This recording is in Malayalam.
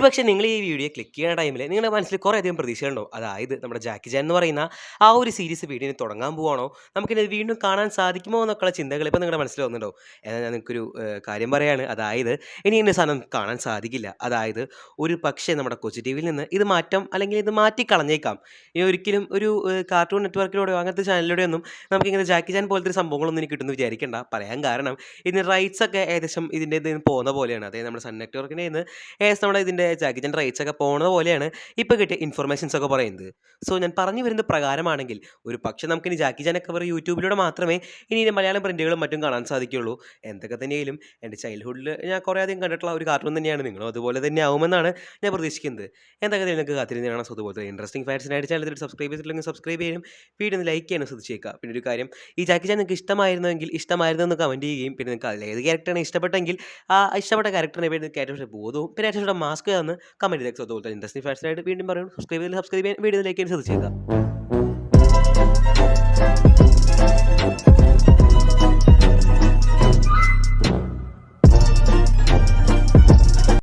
ഒരുപക്ഷേ നിങ്ങൾ ഈ വീഡിയോ ക്ലിക്ക് ചെയ്യുന്ന ടൈമിൽ നിങ്ങളുടെ മനസ്സിൽ കുറേ അധികം പ്രതീക്ഷയുണ്ടോ അതായത് നമ്മുടെ ജാക്കി ജാൻ എന്ന് പറയുന്ന ആ ഒരു സീരീസ് വീഡിയോ തുടങ്ങാൻ പോവാണോ? നമുക്കിത് വീണ്ടും കാണാൻ സാധിക്കുമോ എന്നൊക്കെയുള്ള ചിന്തകൾ ഇപ്പോൾ നിങ്ങളുടെ മനസ്സിൽ വന്നിട്ടുണ്ടോ എന്നാൽ ഞാൻ നിങ്ങൾക്കൊരു കാര്യം പറയാണ്. അതായത് ഇനി എന്റെ സാധനം കാണാൻ സാധിക്കില്ല. അതായത് ഒരു പക്ഷേ നമ്മുടെ കൊച്ചു ടി വിയിൽ നിന്ന് ഇത് മാറ്റം അല്ലെങ്കിൽ ഇത് മാറ്റി കളഞ്ഞേക്കാം ഇനി ഒരിക്കലും ഒരു കാർട്ടൂൺ നെറ്റ്വർക്കിലൂടെയോ അങ്ങനത്തെ ചാനലിലൂടെയോ ഒന്നും നമുക്കിങ്ങനെ ജാക്കി ജാൻ പോലത്തെ സംഭവങ്ങളൊന്നും ഇനി കിട്ടുമെന്ന് വിചാരിക്കേണ്ട. പറയാൻ കാരണം ഇതിന് റൈറ്റ്സ് ഒക്കെ ഏകദേശം ഇതിന്റെ പോകുന്ന പോലെയാണ്. അതായത് നമ്മുടെ സൺ നെറ്റ്വർക്കിന്റെ ഏകദേശം നമ്മുടെ ഇതിന്റെ ജാക്കി റേറ്റ്സ് ഒക്കെ പോകുന്നത് പോലെയാണ് ഇപ്പോൾ കിട്ടിയ ഇൻഫർമേഷൻസ് ഒക്കെ പറയുന്നത്. സോ ഞാൻ പറഞ്ഞു വരുന്ന പ്രകാരമാണെങ്കിൽ ഒരു പക്ഷേ നമുക്കിനി ജാക്കി ജാനൊക്കെ പറയും യൂട്യൂബിലൂടെ മാത്രമേ ഇനി മലയാളം പ്രിന്റുകളും മറ്റും കാണാൻ സാധിക്കുകയുള്ളൂ. എന്തൊക്കെ തന്നെയായാലും എന്റെ ചൈൽഡ്ഹുഡിൽ ഞാൻ കുറേ അധികം കണ്ടിട്ടുള്ള ഒരു കാർട്ടൂൺ തന്നെയാണ്. നിങ്ങളും അതുപോലെ തന്നെ ആവുമെന്നാണ് ഞാൻ പ്രതീക്ഷിക്കുന്നത്. എന്തൊക്കെ നിങ്ങൾക്ക് കാത്തിരുന്ന് കാണാൻ സോ അതുപോലെ ഇൻട്രസ്റ്റിംഗ് ഫാക്ട്സിനായിട്ട് ചാനൽ സബ്സ്ക്രൈബ് ചെയ്തിട്ടില്ലെങ്കിൽ സബ്സ്ക്രൈബ് ചെയ്യും വീഡിയോ ലൈക്ക് ചെയ്യാനും ശ്രദ്ധിച്ചേക്കുക. പിന്നെ ഒരു കാര്യം ഈ ജാക്കി ചാൻ നിങ്ങൾക്ക് ഇഷ്ടമായിരുന്നെങ്കിൽ ഇഷ്ടമായിരുന്നു എന്ന് കമന്റ് ചെയ്യുകയും പിന്നെ നിങ്ങൾക്ക് ഏത് ക്യാരക്ടറാണ് ഇഷ്ടപ്പെട്ടെങ്കിൽ ആ ഇഷ്ടപ്പെട്ട ക്യാരക്ടറിനെ പേര് ഏറ്റവും ബോധവും പിന്നെ ഏറ്റവും മാസ്ക് എന്ന് കമന്റ് ചെയ്തേക്കും അതുപോലെ ഇൻട്രസ്റ്റിംഗ് ഫാക്ട്സിനായിട്ട് വീണ്ടും പറയും സബ്സ്ക്രൈബ് ചെയ്ത് സബ്സ്ക്രൈബ് ചെയ്യാൻ വീഡിയോയിലേക്ക് ലൈക്ക് ചെയ്യുക